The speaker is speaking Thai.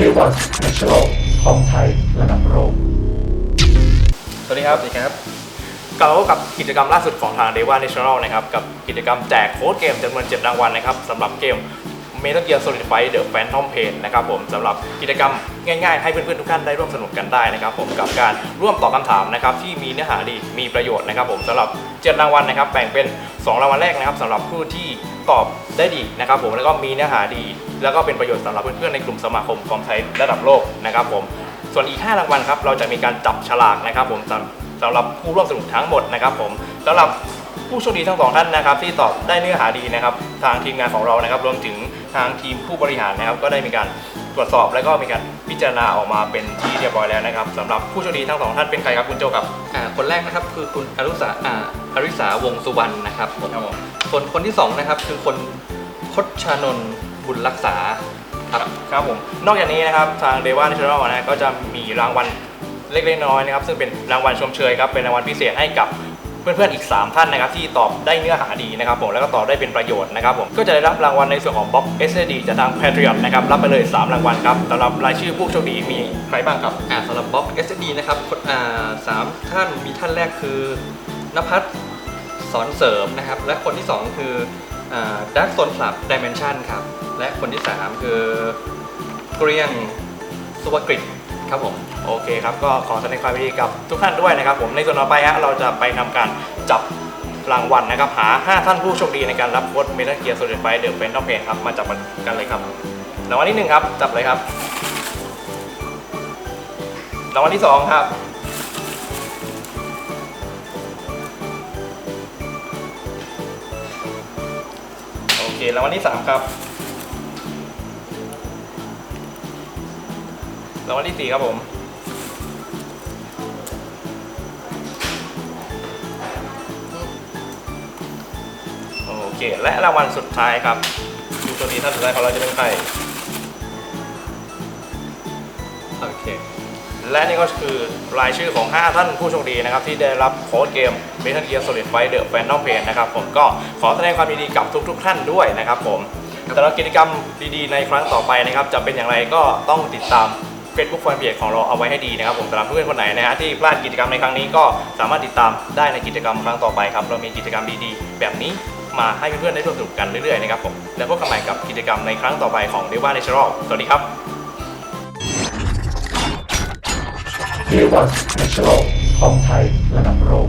เรียกว่า National ของไทยระดับโลกสวัสดีครับสวัสดีครับกลับมาพบกับกิจกรรมล่าสุดของทาง d e v a National นะครับ กับกิจกรรมแจกโค้ดเกมจำนวน 7 รางวัลนะครับสำหรับเกม Metal Gear Solid Fight The Phantom Pain นะครับผมสำหรับกิจกรรมง่ายๆ ให้เพื่อนๆทุกท่านได้ร่วมสนุกกันได้นะครับผมกับการร่วมตอบคำถามนะครับที่มีเนื้อหาดีมีประโยชน์นะครับผมสำหรับ7รางวัลนะครับแบ่งเป็น 2 รางวัลแรกนะครับสำหรับผู้ที่ตอบได้ดีนะครับผมแล้วก็มีเนื้อหาดี แล้วก็เป็นประโยชน์สำหรับเพื่อนๆในกลุ่มสมาคมคอมไทยระดับโลกนะครับผมส่วนอีก 5 รางวัลครับเราจะมีการจับฉลากนะครับผมสำสำหรับผู้ร่วมสนุกทั้งหมดนะครับผมสำหรับ ผู้โชคดีทั้งสองท่านนะครับ ที่ตอบได้เนื้อหาดีนะครับ ทางทีมงานของเรานะครับ รวมถึงทางทีมผู้บริหารนะครับ ก็ได้มีการตรวจสอบและก็มีการพิจารณาออกมาเป็นที่เรียบร้อยแล้วนะครับสำหรับผู้โชคดีทั้งสองท่านเป็นใครครับคุณโจครับ อ่าคนแรกนะครับคือคุณอรุษาอ่าอริสาวงศ์สุวรรณนะครับผมครับผม ส่วนคนที่สองนะครับคือคนพจชานนท์บุญรักษาครับครับผมนอกจากนี้นะครับทางเดว่า n น t ช o น a l นะก็จะมีรางวัลเล็กๆน้อยๆนะครับซึ่งเป็นรางวัลชมเชยครับเป็นรางวัลพิเศษให้กับ เพื่อนๆอีก 3 ท่านนะครับที่ตอบได้เนื้อหาดีนะครับผมแล้วก็ตอบได้เป็นประโยชน์นะครับผมก็จะได้รับรางวัลในส่วนของบล็อก SD จากทาง Patriot นะครับรับไปเลย 3 รางวัลครับสำหรับรายชื่อผู้โชคดีมีใครบ้างครับอ่าสำหรับบล็อก SD นะครับคนอ่าสามท่านมีท่านแรกคือนภัสสอนเสริมนะครับและคนที่สองคือดักโซนคลับดิเมนชันครับและคนที่สามคือเกรียงสุวกริต ครับผมโอเคครับก็ขอแสดงความยินดีกับทุกท่านด้วยนะครับผมในส่วนต่อไปฮะเราจะไปทำการจับรางวัลนะครับหา 5 ท่านผู้โชคดีในการรับโค้ดเมทัลเกียร์โซลิดไฟเดอะเฟนต้องเพนครับมาจับกันเลยครับรางวัลที่หนึ่งครับจับเลยครับรางวัลที่สองครับโอเครางวัลที่สามครับ รางวัลที่สี่ครับผมโอเค และรางวัลสุดท้ายครับผู้โชคดีท่านสุดท้ายของเราจะเป็นใครโอเคและนี่ก็คือรายชื่อของ 5 ท่านผู้โชคดีนะครับ ที่ได้รับโค้ดเกม Metal Gear Solid Fight The Phantom Pain นะครับผมก็ขอแสดงความยินดีกับทุก ๆ ท่านด้วยนะครับผมแต่ละกิจกรรมดีๆ ในครั้งต่อไปนะครับ จะเป็นอย่างไรก็ต้องติดตาม Facebook Fanpage ของเราเอาไว้ให้ดีนะครับผมสำหรับเพื่อนคนไหนนะฮะที่พลาดกิจกรรมในครั้งนี้ก็สามารถติดตามได้ในกิจกรรมครั้งต่อไปครับเรามีกิจกรรมดีๆ แบบนี้มาให้เพื่อนๆได้ร่วมสนุกกันเรื่อยๆนะครับผมแล้วพบกันใหม่กับกิจกรรมในครั้งต่อไปของ d e v a Natural สวัสดีครับเรียกว่า National ของไทยระดับโลก